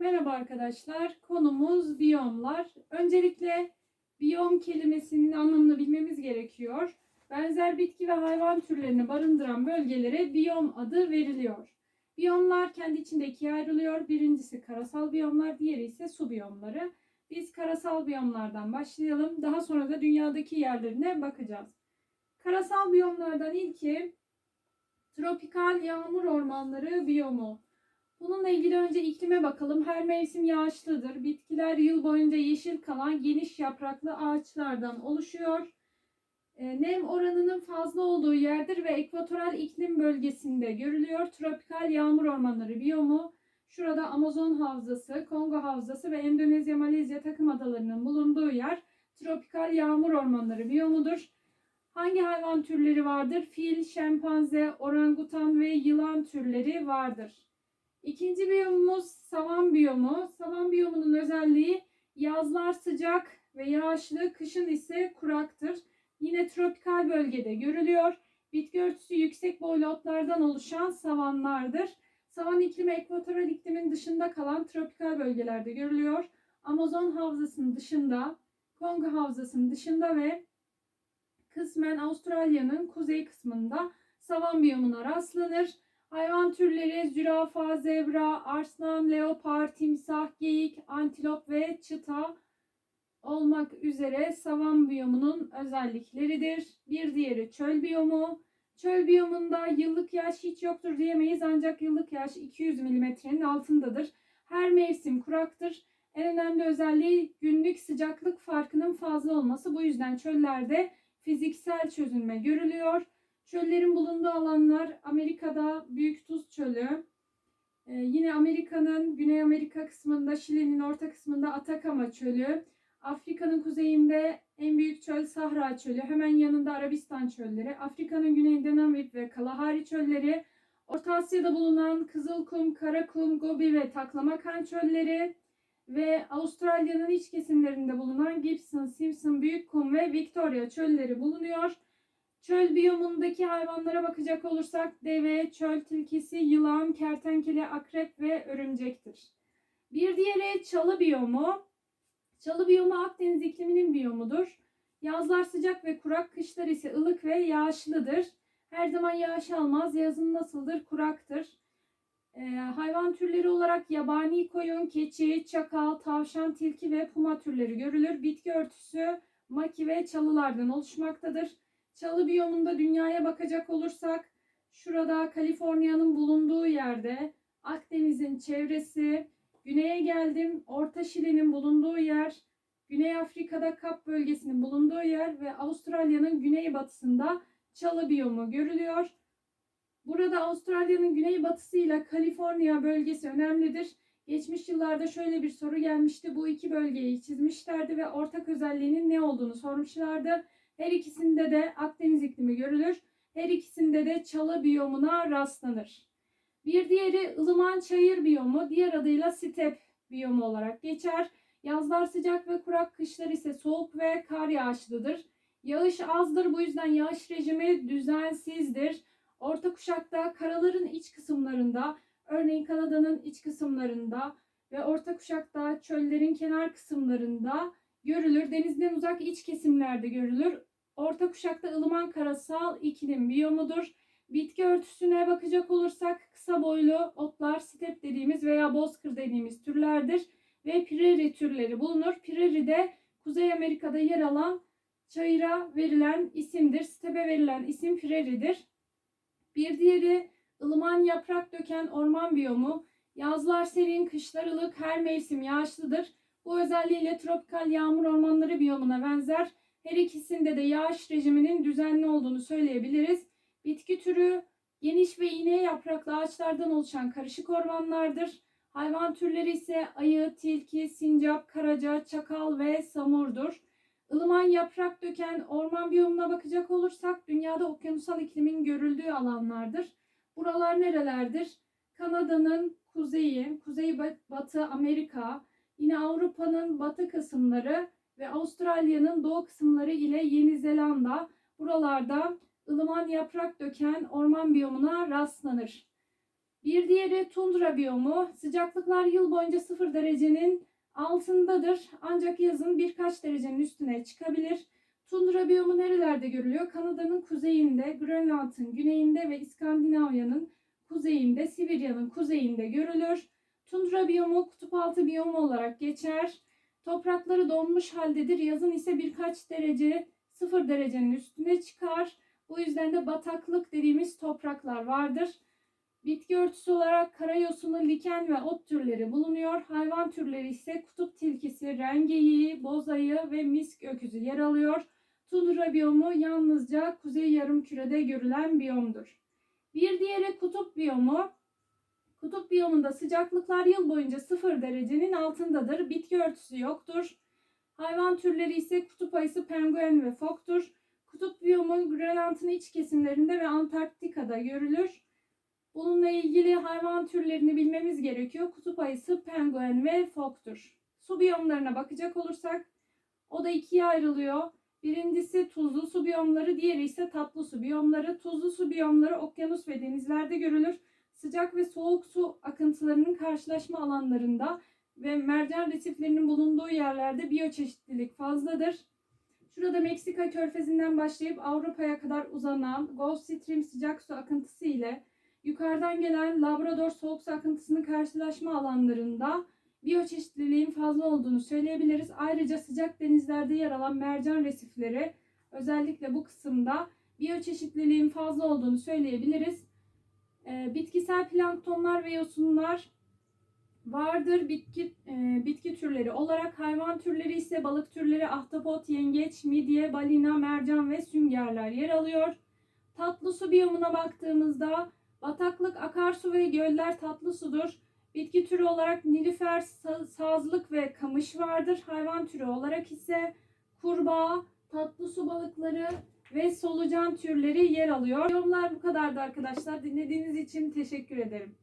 Merhaba arkadaşlar. Konumuz biyomlar. Öncelikle biyom kelimesinin anlamını bilmemiz gerekiyor. Benzer bitki ve hayvan türlerini barındıran bölgelere biyom adı veriliyor. Biyomlar kendi içinde ikiye ayrılıyor. Birincisi karasal biyomlar, diğeri ise su biyomları. Biz karasal biyomlardan başlayalım. Daha sonra da dünyadaki yerlerine bakacağız. Karasal biyomlardan ilki tropikal yağmur ormanları biyomu. Bununla ilgili önce iklime bakalım. Her mevsim yağışlıdır. Bitkiler yıl boyunca yeşil kalan geniş yapraklı ağaçlardan oluşuyor. E, Nem oranının fazla olduğu yerdir ve ekvatoral iklim bölgesinde görülüyor. Tropikal yağmur ormanları biyomu. Şurada Amazon havzası, Kongo havzası ve Endonezya, Malezya takım adalarının bulunduğu yer tropikal yağmur ormanları biyomudur. Hangi hayvan türleri vardır? Fil, şempanze, orangutan ve yılan türleri vardır. İkinci biyomumuz savan biyomu. Savan biyomunun özelliği yazlar sıcak ve yağışlı, kışın ise kuraktır. Yine tropikal bölgede görülüyor. Bitki örtüsü yüksek boylu otlardan oluşan savanlardır. Savan iklimi ekvatoral iklimin dışında kalan tropikal bölgelerde görülüyor. Amazon havzasının dışında, Kongo havzasının dışında ve kısmen Avustralya'nın kuzey kısmında savan biyomuna rastlanır. Hayvan türleri zürafa, zebra, arslan, leopar, timsah, geyik, antilop ve çita olmak üzere savan biyomunun özellikleridir. Bir diğeri çöl biyomu. Çöl biyomunda yıllık yağış hiç yoktur diyemeyiz ancak yıllık yağış 200 milimetrenin altındadır. Her mevsim kuraktır. En önemli özelliği günlük sıcaklık farkının fazla olması. Bu yüzden çöllerde fiziksel çözünme görülüyor. Çöllerin bulunduğu alanlar Amerika'da Büyük Tuz Çölü, ee, yine Amerika'nın Güney Amerika kısmında, Şili'nin orta kısmında Atakama Çölü, Afrika'nın kuzeyinde en büyük çöl Sahra Çölü, hemen yanında Arabistan çölleri, Afrika'nın güneyinde Namib ve Kalahari çölleri, Orta Asya'da bulunan Kızılkum, Karakum, Gobi ve Taklamakan çölleri. Ve Avustralya'nın iç kesimlerinde bulunan Gibson, Simpson, Büyükkum ve Victoria çölleri bulunuyor. Çöl biyomundaki hayvanlara bakacak olursak deve, çöl tilkisi, yılan, kertenkele, akrep ve örümcektir. Bir diğeri çalı biyomu. Çalı biyomu Akdeniz ikliminin biyomudur. Yazlar sıcak ve kurak, kışlar ise ılık ve yağışlıdır. Her zaman yağış almaz. Yazın nasıldır? Kuraktır. Ee, hayvan türleri olarak yabani koyun, keçi, çakal, tavşan, tilki ve puma türleri görülür. Bitki örtüsü maki ve çalılardan oluşmaktadır. Çalı biyomunda dünyaya bakacak olursak şurada Kaliforniya'nın bulunduğu yerde Akdeniz'in çevresi, güneye geldim Orta Şili'nin bulunduğu yer, Güney Afrika'da Kap bölgesinin bulunduğu yer ve Avustralya'nın güneybatısında çalı biyomu görülüyor. Burada Avustralya'nın güneybatısıyla Kaliforniya bölgesi önemlidir. Geçmiş yıllarda şöyle bir soru gelmişti. Bu iki bölgeyi çizmişlerdi ve ortak özelliğinin ne olduğunu sormuşlardı. Her ikisinde de Akdeniz iklimi görülür. Her ikisinde de çalı biyomuna rastlanır. Bir diğeri ılıman çayır biyomu, diğer adıyla step biyomu olarak geçer. Yazlar sıcak ve kurak, kışlar ise soğuk ve kar yağışlıdır. Yağış azdır, bu yüzden yağış rejimi düzensizdir. Orta kuşakta karaların iç kısımlarında, örneğin Kanada'nın iç kısımlarında ve orta kuşakta çöllerin kenar kısımlarında görülür. Denizden uzak iç kesimlerde görülür. Orta kuşakta ılıman karasal iklim biyomudur. Bitki örtüsüne bakacak olursak kısa boylu otlar, step dediğimiz veya bozkır dediğimiz türlerdir. Ve prairie türleri bulunur. Prairie de Kuzey Amerika'da yer alan çayıra verilen isimdir. Stepe verilen isim prairie'dir. Bir diğeri ılıman yaprak döken orman biyomu. Yazlar serin, kışlar ılık, her mevsim yağışlıdır. Bu özelliğiyle tropikal yağmur ormanları biyomuna benzer. Her ikisinde de yağış rejiminin düzenli olduğunu söyleyebiliriz. Bitki türü geniş ve iğne yapraklı ağaçlardan oluşan karışık ormanlardır. Hayvan türleri ise ayı, tilki, sincap, karaca, çakal ve samurdur. Ilıman yaprak döken orman biyomuna bakacak olursak dünyada okyanusal iklimin görüldüğü alanlardır. Buralar nerelerdir? Kanada'nın kuzeyi, kuzey batı Amerika, yine Avrupa'nın batı kısımları ve Avustralya'nın doğu kısımları ile Yeni Zelanda buralarda ılıman yaprak döken orman biyomuna rastlanır. Bir diğeri tundra biyomu. Sıcaklıklar yıl boyunca 0 derecenin altındadır. Ancak yazın birkaç derecenin üstüne çıkabilir. Tundra biyomu nerelerde görülüyor? Kanada'nın kuzeyinde, Grönland'ın güneyinde ve İskandinavya'nın kuzeyinde, Sibirya'nın kuzeyinde görülür. Tundra biyomu kutup altı biyomu olarak geçer. Toprakları donmuş haldedir. Yazın ise birkaç derece, 0 derecenin üstüne çıkar. Bu yüzden de bataklık dediğimiz topraklar vardır. Bitki örtüsü olarak karayosunu, liken ve ot türleri bulunuyor. Hayvan türleri ise kutup tilkisi, rengeyi, bozayı ve misk öküzü yer alıyor. Tundra biyomu yalnızca kuzey yarımkürede görülen biyomdur. Bir diğeri kutup biyomu. Kutup biyomunda sıcaklıklar yıl boyunca 0 derecenin altındadır. Bitki örtüsü yoktur. Hayvan türleri ise kutup ayısı, penguen ve foktur. Kutup biyomu Grönland'ın iç kesimlerinde ve Antarktika'da görülür. Bununla ilgili hayvan türlerini bilmemiz gerekiyor. Kutup ayısı, penguen ve foktur. Su biyomlarına bakacak olursak o da ikiye ayrılıyor. Birincisi tuzlu su biyomları, diğeri ise tatlı su biyomları. Tuzlu su biyomları okyanus ve denizlerde görülür. Sıcak ve soğuk su akıntılarının karşılaşma alanlarında ve mercan resiflerinin bulunduğu yerlerde biyoçeşitlilik fazladır. Şurada Meksika körfezinden başlayıp Avrupa'ya kadar uzanan Gulf Stream sıcak su akıntısı ile yukarıdan gelen Labrador soğuk su akıntısının karşılaşma alanlarında biyoçeşitliliğin fazla olduğunu söyleyebiliriz. Ayrıca sıcak denizlerde yer alan mercan resifleri özellikle bu kısımda biyoçeşitliliğin fazla olduğunu söyleyebiliriz. Ee, bitkisel planktonlar ve yosunlar vardır. Bitki e, bitki türleri olarak hayvan türleri ise balık türleri ahtapot, yengeç, midye, balina, mercan ve süngerler yer alıyor. Tatlı su biyomuna baktığımızda bataklık, akarsu ve göller tatlı sudur. Bitki türü olarak nilüfer, sa- sazlık ve kamış vardır. Hayvan türü olarak ise kurbağa, tatlı su balıkları ve solucan türleri yer alıyor. Yorumlar bu kadardı arkadaşlar. Dinlediğiniz için teşekkür ederim.